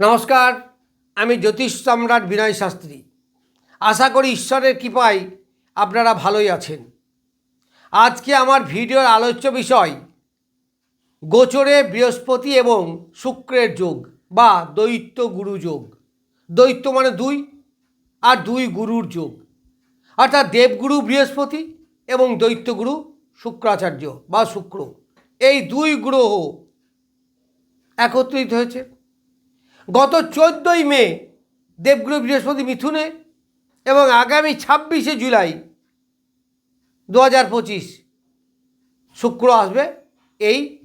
নমস্কার, আমি জ্যোতিষ সম্রাট বিনয় শাস্ত্রী। আশা করি ঈশ্বরের কৃপায় আপনারা ভালোই আছেন। আজকে আমার ভিডিওর আলোচ্য বিষয়, গোচরে বৃহস্পতি এবং শুক্রের যোগ বা দৈত্য গুরু যোগ। দৈত্য মানে দুই, আর দুই গুরুর যোগ। অর্থাৎ দেবগুরু বৃহস্পতি এবং দৈত্যগুরু শুক্রাচার্য বা শুক্র। এই দুই গ্রহ একত্রিত হয়েছে। গত চোদ্দোই মে দেবগুরু বৃহস্পতি মিথুনে এবং আগামী ছাব্বিশে জুলাই দু হাজার পঁচিশ শুক্র আসবে এই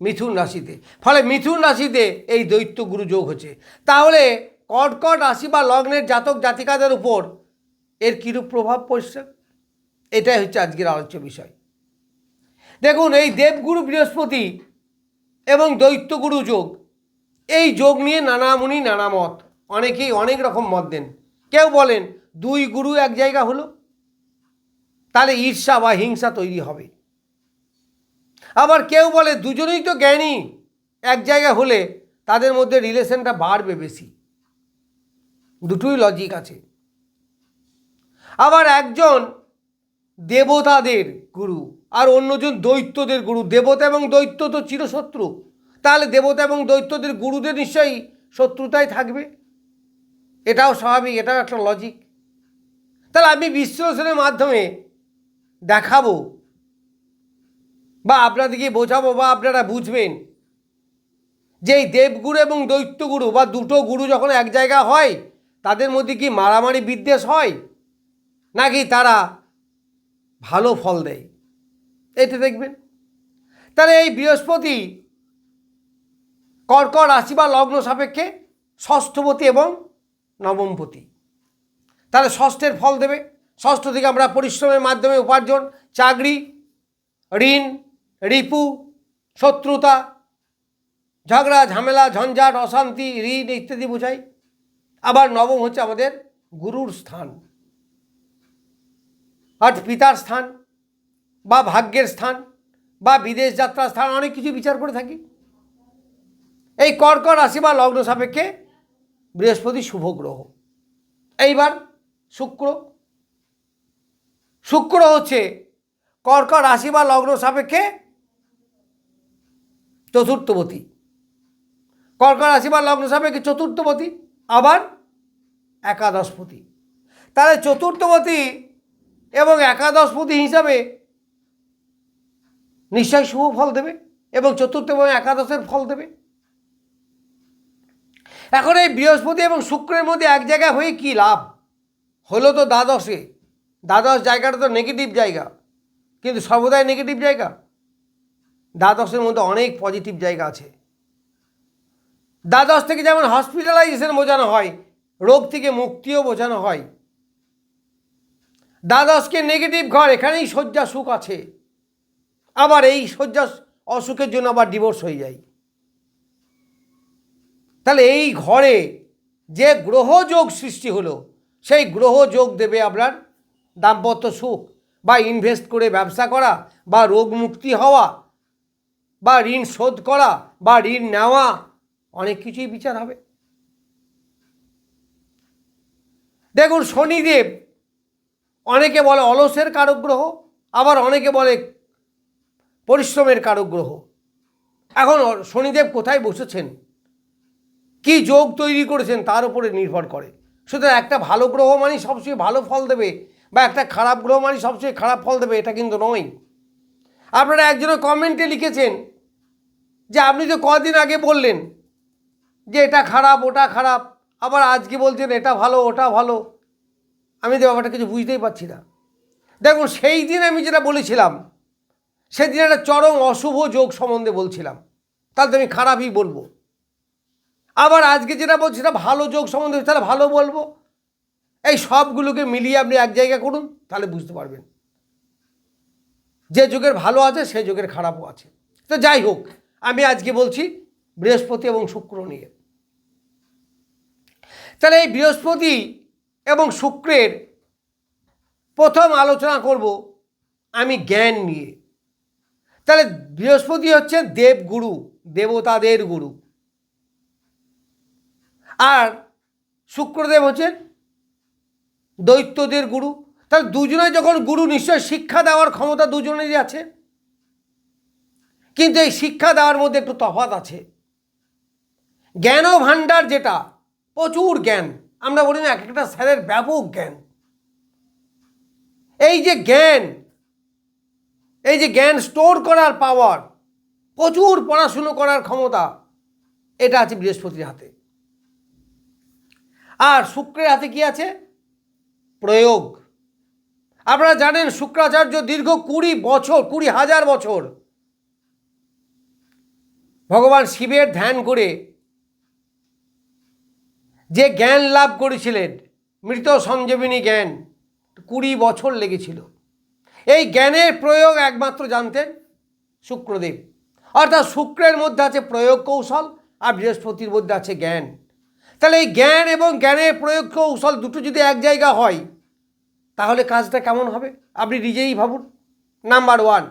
মিথুন রাশিতে। ফলে মিথুন রাশিতে এই দৈত্য গুরু যোগ হচ্ছে। তাহলে কর্কট রাশি বা লগ্নের জাতক জাতিকাদের উপর এর কীরূপ প্রভাব পড়ছে? এটাই হচ্ছে আজকের আলোচ্য বিষয়। দেখুন, এই দেবগুরু বৃহস্পতি এবং দৈত্যগুরু যোগ এই যোগ নিয়ে নানা মুনি নানা মত অনেকেই অনেক রকম মত দেন। কেউ বলেন, দুই গুরু এক জায়গা হলো? তাহলে ঈর্ষা বা হিংসা তৈরি হবে। আবার কেউ বলে, দুজনেই তো জ্ঞানী, এক জায়গা হলে তাদের মধ্যে রিলেশনটা বাড়বে বেশি। দুটোই লজিক আছে। আবার একজন দেবতাদের গুরু, আর অন্যজন দৈত্যদের গুরু। দেবতা এবং দৈত্য তো চিরশত্রু। তাহলে দেবতা এবং দৈত্যদের গুরুদের নিশ্চয়ই শত্রুতাই থাকবে? এটাও স্বাভাবিক, এটাও একটা লজিক তাহলে আমি বিশ্লেষণের মাধ্যমে দেখাবো বা আপনাদেরকে বোঝাবো বা আপনারা বুঝবেন যে এই দেবগুরু এবং দৈত্যগুরু বা দুটো গুরু যখন এক জায়গা হয়, তাদের মধ্যে কি মারামারি বিদ্বেষ হয়? নাকি তারা ভালো ফল দেয়? এটা দেখবেন। তাহলে এই বৃহস্পতি কর্কট রাশি বা লগ্ন সাপেক্ষে ষষ্ঠপতি এবং নবমপতি। তাহলে ষষ্ঠের ফল দেবে। ষষ্ঠ থেকে আমরা পরিশ্রমের মাধ্যমে উপার্জন, চাকরি, ঋণ, রিপু, শত্রুতা, ঝগড়া, ঝামেলা, ঝঞ্ঝাট, অশান্তি, ঋণ ইত্যাদি বোঝাই। আবার নবম হচ্ছে আমাদের গুরুর স্থান। আর পিতার স্থান বা ভাগ্যের স্থান বা বিদেশ যাত্রার স্থান, অনেক কিছু বিচার করে থাকি। এই কর্কট রাশি বা লগ্ন সাপেক্ষে বৃহস্পতি শুভ গ্রহ। এইবার শুক্র। শুক্র হচ্ছে কর্কট রাশি বা লগ্ন সাপেক্ষে চতুর্থপতি। কর্কট রাশি বা লগ্ন সাপেক্ষে চতুর্থপতি, আবার একাদশপতি। তাহলে চতুর্থবতী এবং একাদশপতি হিসাবে নিশ্চয় শুভ ফল দেবে এবং চতুর্থ এবং একাদশের ফল দেবে। এখন এই বৃহস্পতি এবং শুক্রের মধ্যে এক জায়গায় হয়ে কী লাভ? হলো তো দ্বাদশে। দ্বাদশ জায়গাটা তো নেগেটিভ জায়গা। কিন্তু সর্বদাই নেগেটিভ জায়গা। দ্বাদশের মধ্যে অনেক পজিটিভ জায়গা আছে। দ্বাদশ থেকে যেমন হসপিটালাইজেশন বোঝানো হয়, রোগ থেকে মুক্তিও বোঝানো হয়। দ্বাদশকে নেগেটিভ ঘর, এখানেই শয্যা সুখ আছে। আবার এই শয্যা অসুখের জন্য আবার ডিভোর্স হয়ে যায়। তাহলে এই ঘরে যে গ্রহযোগ সৃষ্টি হলো, সেই গ্রহযোগ দেবে আপনার দাম্পত্য সুখ, বা ইনভেস্ট করে ব্যবসা করা, বা রোগ মুক্তি হওয়া, বা ঋণ শোধ করা, বা ঋণ নেওয়া, অনেক কিছুই বিচার হবে। দেখুন শনিদেব, অনেকে বলে অলসের কারক গ্রহ আবার অনেকে বলে পরিশ্রমের কারক গ্রহ এখন শনিদেব কোথায় বসেছেন? কি যোগ তৈরি করেছেন তার উপরে নির্ভর করে। সুতরাং একটা ভালো গ্রহ মানে সবসময় ভালো ফল দেবে বা একটা খারাপ গ্রহ মানে সবসময় খারাপ ফল দেবে, এটা কিন্তু নয়। আপনারা একজনের কমেন্টে লিখেছেন যে আপনি তো কদিন আগে বললেন যে এটা খারাপ, ওটা খারাপ, আবার আজকে বলছেন এটা ভালো, ওটা ভালো। আমি তো ব্যাপারটা কিছু বুঝতেই পারছি না। দেখুন, সেই দিন আমি যেটা বলেছিলাম, সেদিন একটা চরম অশুভ যোগ সম্বন্ধে বলছিলাম। তাহলে আমি খারাপই বলব। আবার আজকে যেটা বলছি, সেটা ভালো যোগ সম্বন্ধে তাহলে ভালো বলব। এই সবগুলোকে মিলিয়ে আপনি এক জায়গা করুন, তাহলে বুঝতে পারবেন। যে যুগের ভালো আছে, সে যুগের খারাপও আছে। তো যাই হোক, আমি আজকে বলছি বৃহস্পতি এবং শুক্র নিয়ে। তাহলে এই বৃহস্পতি এবং শুক্রের প্রথম আলোচনা করব আমি জ্ঞান নিয়ে। তাহলে বৃহস্পতি হচ্ছে দেবগুরু, দেবতাদের গুরু। আর শুক্রদেব হচ্ছেন দৈত্যদের গুরু। তাহলে দুজনে যখন গুরু নিশ্চয় শিক্ষা দেওয়ার ক্ষমতা দুজনেরই আছে। কিন্তু এই শিক্ষা দেওয়ার মধ্যে একটু তফাৎ আছে। জ্ঞান ভাণ্ডার যেটা, প্রচুর জ্ঞান। আমরা বলি না, এক একটা স্যারের ব্যাপক জ্ঞান। এই যে জ্ঞান, এই যে জ্ঞান স্টোর করার পাওয়ার প্রচুর পড়াশুনো করার ক্ষমতা, এটা আছে বৃহস্পতির হাতে। আর শুক্রের হাতে কি আছে? প্রয়োগ। আপনারা জানেন শুক্রাচার্য দীর্ঘ কুড়ি বছর, কুড়ি হাজার বছর ভগবান শিবের ধ্যান করে যে জ্ঞান লাভ করেছিলেন, মৃত সঞ্জীবিনী জ্ঞান, কুড়ি বছর লেগেছিল। এই জ্ঞানের প্রয়োগ একমাত্র জানতেন শুক্রদেব। অর্থাৎ শুক্রের মধ্যে আছে প্রয়োগ কৌশল আর বৃহস্পতির মধ্যে আছে জ্ঞান। তাহলে এই জ্ঞান এবং জ্ঞানের প্রয়োগ কৌশল দুটো যদি এক জায়গা হয়, তাহলে কাজটা কেমন হবে? আপনি নিজেই ভাবুন। নাম্বার ওয়ান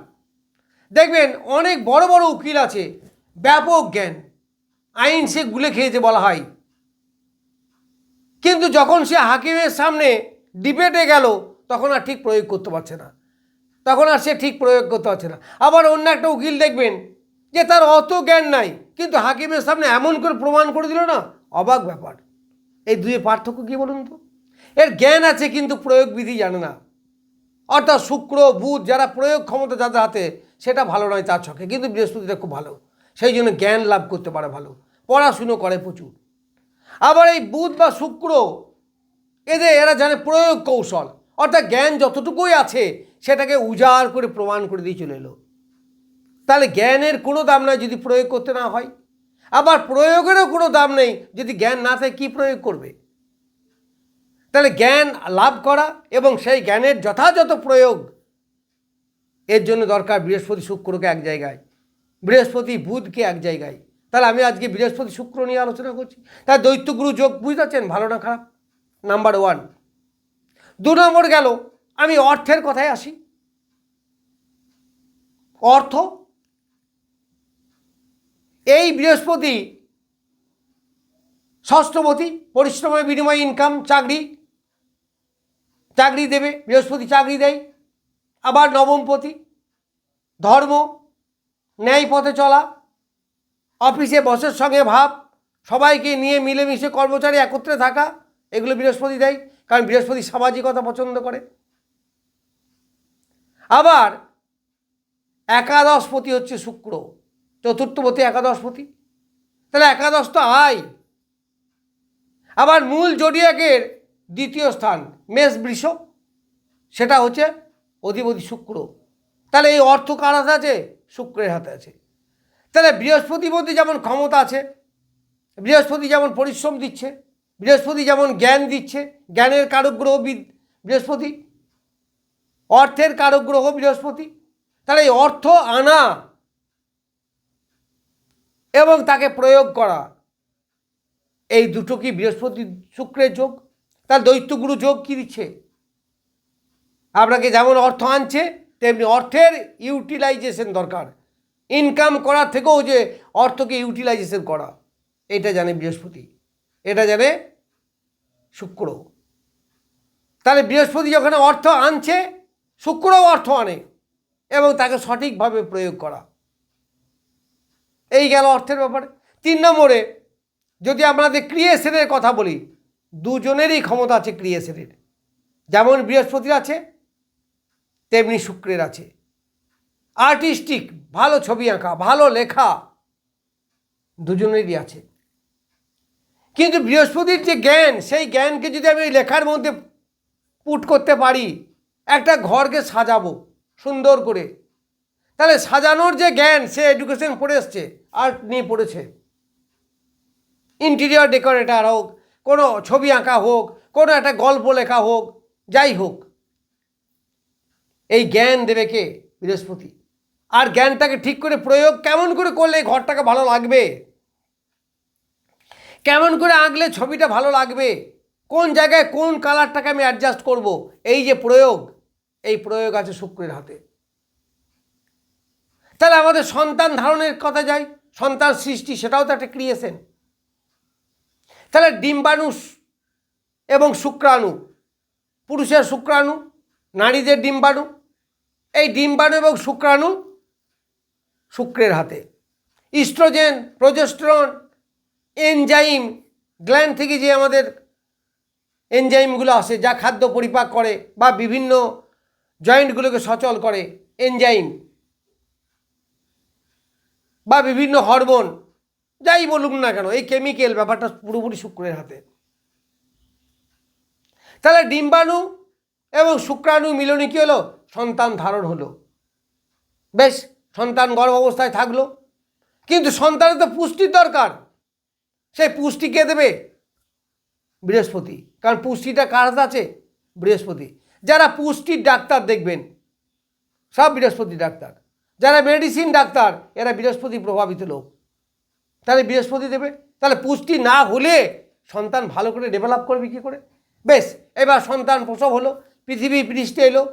দেখবেন অনেক বড় বড় উকিল আছে, ব্যাপক জ্ঞান। আইন সে গুলে খেয়েছে বলা হয়। কিন্তু যখন সে হাকিমের সামনে ডিবেটে গেল, তখন আর ঠিক প্রয়োগ করতে পারছে না। তখন আর সে ঠিক প্রয়োগ করতে পারছে না। আবার অন্য একটা উকিল দেখবেন, যে তার অত জ্ঞান নাই, কিন্তু হাকিমের সামনে এমন করে প্রমাণ করে দিল না অবাক ব্যাপার। এই দুয়ে পার্থক্য কী বলুন তো? এর জ্ঞান আছে কিন্তু প্রয়োগ বিধি জানে না। অর্থাৎ শুক্র, বুধ যারা প্রয়োগ ক্ষমতা যাদের হাতে, সেটা ভালো নয় তার ছকে। কিন্তু বৃহস্পতিটা খুব ভালো। সেই জন্য জ্ঞান লাভ করতে পারে ভালো। পড়াশুনো করে প্রচুর। আবার এই বুধ বা শুক্র, এদের এরা জানে প্রয়োগ কৌশল। অর্থাৎ জ্ঞান যতটুকুই আছে, সেটাকে উজাড় করে প্রমাণ করে দিয়ে চলে এলো। তাহলে জ্ঞানের কোনো দাম নাই যদি প্রয়োগ করতে না হয়। আবার প্রয়োগেরও কোনো দাম নেই। যদি জ্ঞান না থাকে, কী প্রয়োগ করবে? তাহলে জ্ঞান লাভ করা এবং সেই জ্ঞানের যথাযথ প্রয়োগ, এর জন্য দরকার বৃহস্পতি শুক্রকে এক জায়গায়, বৃহস্পতি বুধকে এক জায়গায়। তাহলে আমি আজকে বৃহস্পতি শুক্র নিয়ে আলোচনা করছি। তার দৈত্যগুরু যোগ বুঝতে পারছেন ভালো না খারাপ? নাম্বার ওয়ান দু নম্বর গেল, আমি অর্থের কথায় আসি। অর্থ এই বৃহস্পতি ষষ্ঠপতি পরিশ্রমের বিনিময়ে ইনকাম চাকরি চাকরি দেবে, বৃহস্পতি চাকরি দেয়, আবার নবমপতি, ধর্ম ন্যায় পথে চলা অফিসে বসের সঙ্গে ভাব, সবাইকে নিয়ে মিলেমিশে কর্মচারী একত্রে থাকা, এগুলো বৃহস্পতি দেয়, কারণ বৃহস্পতি সামাজিকতা পছন্দ করে। আবার একাদশপতি হচ্ছে শুক্র। চতুর্থপতি, একাদশপতি? তাহলে একাদশ তো আয় আবার মূল জডিয়াকের দ্বিতীয় স্থান মেষ বৃষ, সেটা হচ্ছে অধিপতি শুক্র। তাহলে এই অর্থ কার হাতে আছে? শুক্রের হাতে আছে। তাহলে বৃহস্পতিপতি যেমন ক্ষমতা আছে, বৃহস্পতি যেমন পরিশ্রম দিচ্ছে, বৃহস্পতি যেমন জ্ঞান দিচ্ছে, জ্ঞানের কারক গ্রহ বি- বৃহস্পতি, অর্থের কারক গ্রহ বৃহস্পতি। তাহলে এই অর্থ আনা এবং তাকে প্রয়োগ করা। এই দুটো কি বৃহস্পতি শুক্রের যোগ? তার দৈত্যগুরু যোগ কি দিচ্ছে? আপনাকে যেমন অর্থ আনছে, তেমনি অর্থের ইউটিলাইজেশন দরকার। ইনকাম করার থেকেও যে অর্থকে ইউটিলাইজেশন করা, এটা জানে বৃহস্পতি। এটা জানে শুক্র। তাহলে বৃহস্পতি যখন অর্থ আনছে, শুক্রও অর্থ আনে এবং তাকে সঠিকভাবে প্রয়োগ করা। এই গেল অর্থের ব্যাপারে। তিন নম্বরে, যদি আমাদের ক্রিয়েশনের কথা বলি, দুজনেরই ক্ষমতা আছে ক্রিয়েশনের। যেমন বৃহস্পতির আছে, তেমনি শুক্রের আছে। আর্টিস্টিক, ভালো ছবি আঁকা, ভালো লেখা, দুজনেরই আছে। কিন্তু বৃহস্পতির যে জ্ঞান, সেই জ্ঞানকে যদি আমি লেখার মধ্যে পুট করতে পারি, একটা ঘরকে সাজাবো, সুন্দর করে। তাহলে সাজানোর যে জ্ঞান, সে এডুকেশন পড়ে এসছে। আর্ট নিয়ে পড়েছে। ইন্টেরিয়র ডেকোরেটার হোক, কোনো ছবি আঁকা হোক, কোনো একটা গল্প লেখা হোক, যাই হোক, এই জ্ঞান দেবে কে? বৃহস্পতি। আর জ্ঞানটাকে ঠিক করে প্রয়োগ কেমন করে করলে ঘরটাকে ভালো লাগবে? কেমন করে আঁকলে ছবিটা ভালো লাগবে? কোন জায়গায় কোন কালারটাকে আমি অ্যাডজাস্ট করব? এই যে প্রয়োগ, এই প্রয়োগ আছে শুক্রের হাতে। তাহলে আমাদের সন্তান ধারণের কথা যাই। সন্তান সৃষ্টি, সেটাও তো একটা ক্রিয়েশন তাহলে ডিম্বাণু এবং শুক্রাণু, পুরুষের শুক্রাণু, নারীদের ডিম্বাণু, এই ডিম্বাণু এবং শুক্রাণু শুক্রের হাতে। ইস্ট্রোজেন, প্রজেস্ট্রন, এনজাইম, গ্ল্যান্ড থেকে যে আমাদের এনজাইমগুলো আসে, যা খাদ্য পরিপাক করে বা বিভিন্ন জয়েন্টগুলোকে সচল করে, এনজাইম। বা বিভিন্ন হরমোন, যাই বলুন না কেন, এই কেমিক্যাল ব্যাপারটা পুরোপুরি শুক্রের হাতে। তাহলে ডিম্বাণু এবং শুক্রাণু মিলনে কী হলো? সন্তান ধারণ হলো। বেশ, সন্তান গর্ভ অবস্থায় থাকল। কিন্তু সন্তানের তো পুষ্টির দরকার। সেই পুষ্টি কে দেবে? বৃহস্পতি। কারণ পুষ্টিটা কার আছে? বৃহস্পতি। যারা পুষ্টির ডাক্তার দেখবেন, সব বৃহস্পতি ডাক্তার। যারা মেডিসিন ডাক্তার, এরা বৃহস্পতি প্রভাবিত লোক। তাহলে বৃহস্পতি দেবে? তাহলে পুষ্টি না হলে সন্তান ভালো করে ডেভেলপ করবে কী করে? বেশ, এবার সন্তান প্রসব হলো পৃথিবী পৃষ্ঠে এলো,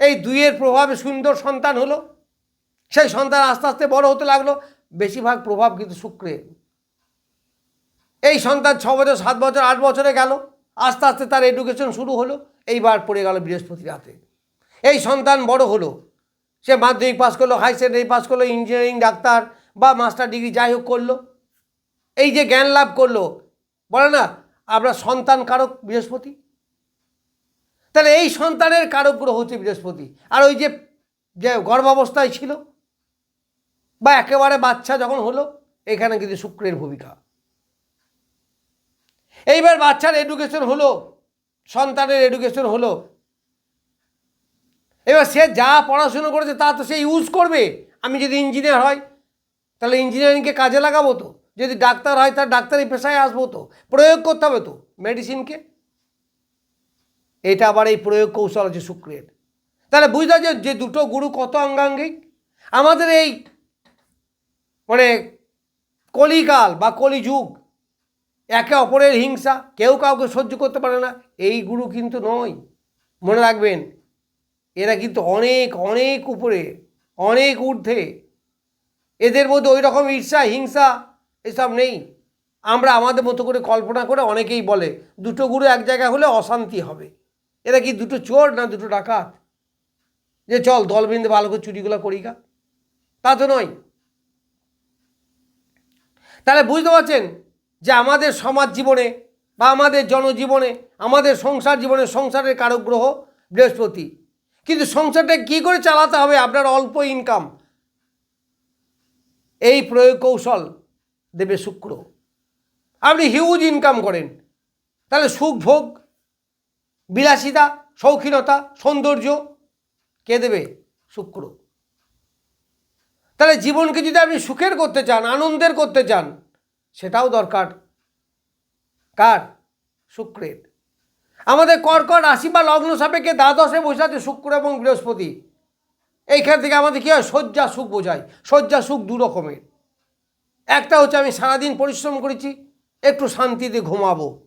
এই দুইয়ের প্রভাবে সুন্দর সন্তান হলো, সেই সন্তান আস্তে আস্তে বড় হতে লাগল, বেশিরভাগ প্রভাব কিন্তু শুক্রের। এই সন্তান ছ বছর, সাত বছর, আট বছরে গেল, আস্তে আস্তে তার এডুকেশন শুরু হলো, এইবার পড়ে গেল বৃহস্পতির হাতে এই সন্তান বড় হলো সে মাধ্যমিক পাস করল হাই সেকেন্ডারি পাস করল ইঞ্জিনিয়ারিং ডাক্তার বা মাস্টার ডিগ্রি যাই হোক করল। এই যে জ্ঞান লাভ করল, বলে না, আমরা সন্তান কারক বৃহস্পতি। তাহলে এই সন্তানের কারক গ্রহ হচ্ছে বৃহস্পতি। আর ওই যে যে গর্ভাবস্থায় ছিল, বা একেবারে বাচ্চা যখন হলো, এখানে কিন্তু শুক্রের ভূমিকা। এইবার বাচ্চার এডুকেশন হলো, সন্তানের এডুকেশন হলো এবার সে যা পড়াশুনো করেছে তা তো সে ইউজ করবে। আমি যদি ইঞ্জিনিয়ার হয়, তাহলে ইঞ্জিনিয়ারিংকে কাজে লাগাবো তো? যদি ডাক্তার হয়, তার ডাক্তারি পেশায় আসব তো? প্রয়োগ করতে হবে তো মেডিসিনকে এটা আবার এই প্রয়োগ কৌশল আছে শুক্রের তাহলে বুঝতে যে যে দুটো গুরু কত অঙ্গাঙ্গিক আমাদের এই মানে কলিকাল বা কলিযুগ একে অপরের হিংসা, কেউ কাউকে সহ্য করতে পারে না। এই গুরু কিন্তু নয়। মনে রাখবেন এরা কিন্তু অনেক অনেক উপরে, অনেক ঊর্ধ্বে। এদের মধ্যে ওই রকম ঈর্ষা, হিংসা এসব নেই। আমরা আমাদের মতো করে কল্পনা করে অনেকেই বলে, দুটো গুরু এক জায়গায় হলে অশান্তি হবে। এরা কি দুটো চোর না দুটো ডাকাত? যে চল দলবৃন্দে ভালো করে চুরিগুলো করি গা। তা তো নয়। তাহলে বুঝতে পারছেন যে আমাদের সমাজ জীবনে বা আমাদের জনজীবনে, আমাদের সংসার জীবনে সংসারের কারক গ্রহ বৃহস্পতি। কিন্তু সংসারটা কী করে চালাতে হবে? আপনার অল্প ইনকাম এই প্রয়োগ কৌশল দেবে শুক্র। আপনি হিউজ ইনকাম করেন। তাহলে সুখ, ভোগ, বিলাসিতা, শৌখিনতা, সৌন্দর্য কে দেবে? শুক্র। তাহলে জীবনকে যদি আপনি সুখের করতে চান, আনন্দের করতে চান, সেটাও দরকার। কার? শুক্রের। আমাদের কর্কট রাশি বা লগ্ন সাপেক্ষে দ্বাদশে বসে আছে শুক্র এবং বৃহস্পতি। এইখান থেকে আমাদের কী হয়? শয্যা সুখ বোঝায়। শয্যা সুখ দু রকমের। একটা হচ্ছে আমি সারাদিন পরিশ্রম করেছি, একটু শান্তিতে ঘুমাবো।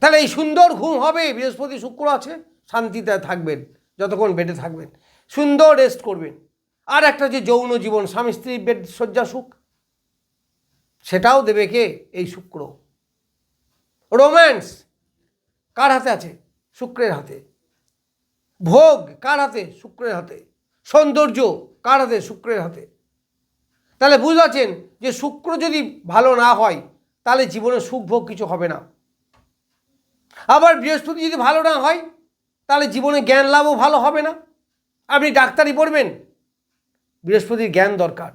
তাহলে এই সুন্দর ঘুম হবে, বৃহস্পতি শুক্র আছে, শান্তিতে থাকবেন, যতক্ষণ বেডে থাকবেন। সুন্দর রেস্ট করবেন। আর একটা যে যৌন জীবন, স্বামী স্ত্রী বেড শয্যা সুখ। সেটাও দেবে কে? এই শুক্র। রোম্যান্স কার হাতে আছে? শুক্রের হাতে। ভোগ কার হাতে? শুক্রের হাতে। সৌন্দর্য কার হাতে? শুক্রের হাতে। তাহলে বুঝতে পারছেন যে শুক্র যদি ভালো না হয়, তাহলে জীবনে সুখ ভোগ কিছু হবে না। আবার বৃহস্পতি যদি ভালো না হয়, তাহলে জীবনে জ্ঞান লাভও ভালো হবে না। আপনি ডাক্তারি পড়বেন, বৃহস্পতির জ্ঞান দরকার।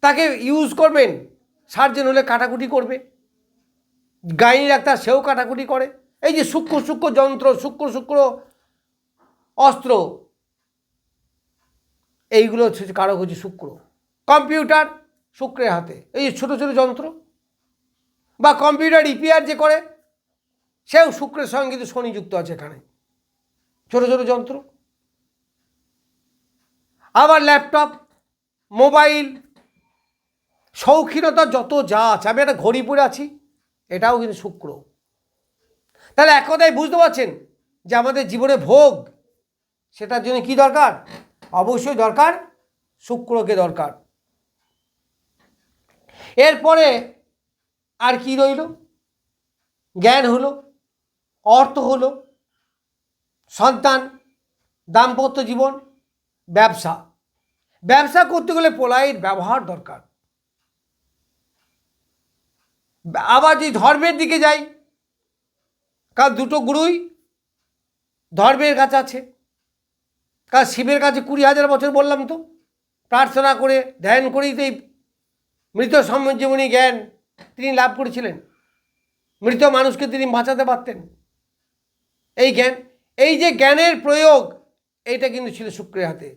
তাকে ইউজ করবেন সার্জেন হলে কাটাকুটি করবে। গাইনি ডাক্তার সেও কাটাকুটি করে। এই যে সূক্ষ্ম সূক্ষ্ম যন্ত্র, সূক্ষ্ম সূক্ষ্ম অস্ত্র, এইগুলো হচ্ছে কারও হচ্ছে শুক্র কম্পিউটার শুক্রের হাতে, এই যে ছোটো ছোটো যন্ত্র। বা কম্পিউটার রিপেয়ার যে করে, সেও শুক্রের সঙ্গে কিন্তু শনি যুক্ত আছে এখানে। ছোটো ছোটো যন্ত্র। আবার ল্যাপটপ, মোবাইল, শৌখিনতা যত যা আছে, আমি একটা ঘড়ি পরে আছি, এটাও কিন্তু শুক্র তাহলে এক কথায় বুঝতে পারছেন যে আমাদের জীবনে ভোগ, সেটার জন্য কি দরকার? অবশ্যই দরকার শুক্রকে দরকার। এরপরে আর কি রইল? জ্ঞান হলো, অর্থ হলো, সন্তান, দাম্পত্য জীবন, ব্যবসা। ব্যবসা করতে গেলে পোলাইট ব্যবহার দরকার। আবার যদি ধর্মের দিকে যাই কারণ দুটো গুরুই ধর্মের কাছে আছে? কারণ শিবের কাছে কুড়ি হাজার বছর বললাম তো? প্রার্থনা করে, ধ্যান করেই তো এই মৃত সম্জীবনী জ্ঞান তিনি লাভ করেছিলেন। মৃত মানুষকে তিনি বাঁচাতে পারতেন। এই জ্ঞান, এই যে জ্ঞানের প্রয়োগ, এইটা কিন্তু ছিল শুক্রের হাতে।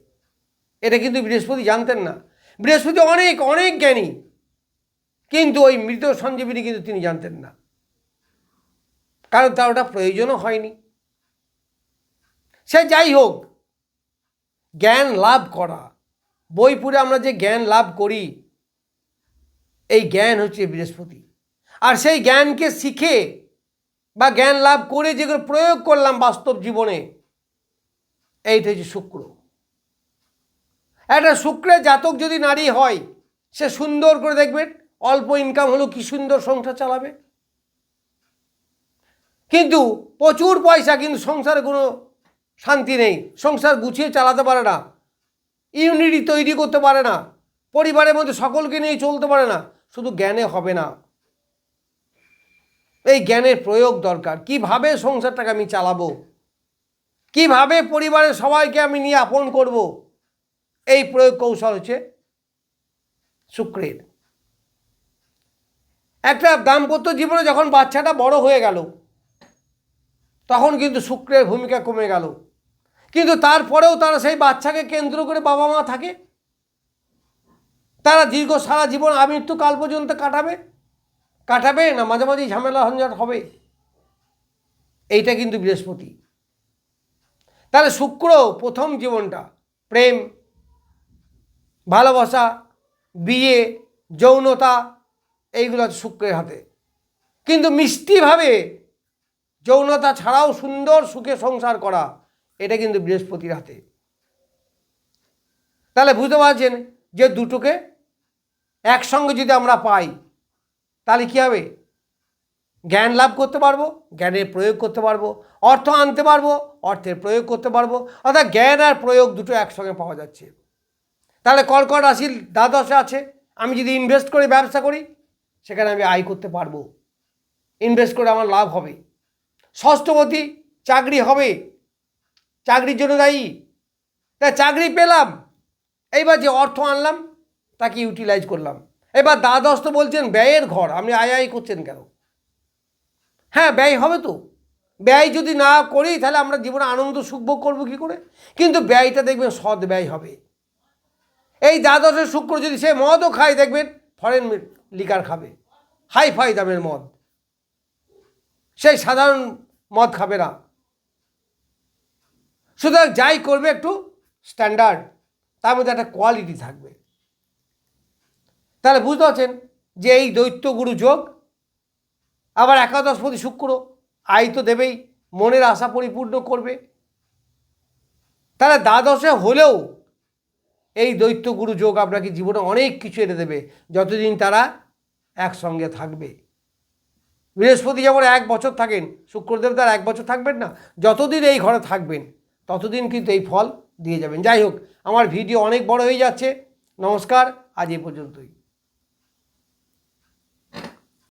এটা কিন্তু বৃহস্পতি জানতেন না। বৃহস্পতি অনেক অনেক জ্ঞানী। কিন্তু ওই মৃত সঞ্জীবিনী কিন্তু তিনি জানতেন না। কারণ তার ওটা প্রয়োজনও হয়নি। সে যাই হোক, জ্ঞান লাভ করা। বই পড়ে আমরা যে জ্ঞান লাভ করি, এই জ্ঞান হচ্ছে বৃহস্পতি। আর সেই জ্ঞানকে শিখে বা জ্ঞান লাভ করে যেগুলো প্রয়োগ করলাম বাস্তব জীবনে, এইটা হচ্ছে শুক্র। একটা শুক্রের জাতক যদি নারী হয়, সে সুন্দর করে দেখবেন, অল্প ইনকাম হলেও কি সুন্দর সংসার চালাবে? কিন্তু প্রচুর পয়সা কিন্তু সংসারে কোনো শান্তি নেই। সংসার গুছিয়ে চালাতে পারে না। ইউনিটি তৈরি করতে পারে না। পরিবারের মধ্যে সকলকে নিয়ে চলতে পারে না। শুধু জ্ঞানে হবে না। এই জ্ঞানের প্রয়োগ দরকার। কীভাবে সংসারটাকে আমি চালাবো? কীভাবে পরিবারের সবাইকে আমি নিয়ে আপন করব? এই প্রয়োগ কৌশল হচ্ছে শুক্রের। একটা দাম্পত্য জীবনে যখন বাচ্চাটা বড় হয়ে গেল তখন কিন্তু শুক্রের ভূমিকা কমে গেল। কিন্তু তারপরেও তারা সেই বাচ্চাকে কেন্দ্র করে বাবা মা থাকে। তারা দীর্ঘ সারা জীবন আমৃত্যু কাল পর্যন্ত কাটাবে। কাটাবে না মাঝে মাঝে ঝামেলা হঞ্ঝাট হবে। এইটা কিন্তু বৃহস্পতি। তাহলে শুক্র প্রথম জীবনটা, প্রেম, ভালোবাসা, বিয়ে, যৌনতা, এইগুলো শুক্রের হাতে। কিন্তু মিষ্টিভাবে যৌনতা ছাড়াও সুন্দর সুখে সংসার করা, এটা কিন্তু বৃহস্পতির হাতে। তাহলে বুঝতে পারছেন যে দুটোকে একসঙ্গে যদি আমরা পাই, তাহলে কী হবে? জ্ঞান লাভ করতে পারব, জ্ঞানের প্রয়োগ করতে পারব, অর্থ আনতে পারব, অর্থের প্রয়োগ করতে পারব, অর্থাৎ জ্ঞান আর প্রয়োগ দুটো একসঙ্গে পাওয়া যাচ্ছে। তাহলে কর্কট রাশির দ্বাদশে আছে, আমি যদি ইনভেস্ট করে ব্যবসা করি, সেখানে আমি আয় করতে পারব। ইনভেস্ট করে আমার লাভ হবে। ষষ্ঠপতি চাকরি হবে। চাকরির জন্য দায়ী। তা চাকরি পেলাম। এইবার যে অর্থ আনলাম, তাকে ইউটিলাইজ করলাম। এবার দ্বাদশ তো বলছেন, ব্যয়ের ঘর। আপনি আয় আয় করছেন কেন? হ্যাঁ ব্যয় হবে তো। ব্যয় যদি না করি, তাহলে আমরা জীবনে আনন্দ, সুখ ভোগ করব কী করে? কিন্তু ব্যয়টা দেখবেন, সৎ ব্যয় হবে। এই দ্বাদশের শুক্র যদি সে মদও খায়, দেখবেন ফরেন লিকার খাবে। হাই ফাই দামের মদ। সেই সাধারণ মদ খাবে না। সুতরাং যাই করবে একটু স্ট্যান্ডার্ড তার মধ্যে একটা কোয়ালিটি থাকবে। তাহলে বুঝতে পারছেন যে এই দৈত্যগুরু যোগ, আবার একাদশপতি শুক্র আয় তো দেবেই, মনের আশা পরিপূর্ণ করবে। তাহলে দ্বাদশে হলেও এই দৈত্যগুরু যোগ আপনাকে জীবনে অনেক কিছু এনে দেবে, যতদিন তারা একসঙ্গে থাকবে। বৃহস্পতি যেমন এক বছর থাকেন, শুক্রদেব তার এক বছর থাকবেন না, যতদিন এই ঘরে থাকবেন, ততদিন কিন্তু এই ফল দিয়ে যাবেন। যাই হোক, আমার ভিডিও অনেক বড় হয়ে যাচ্ছে। নমস্কার, আজ এই পর্যন্তই।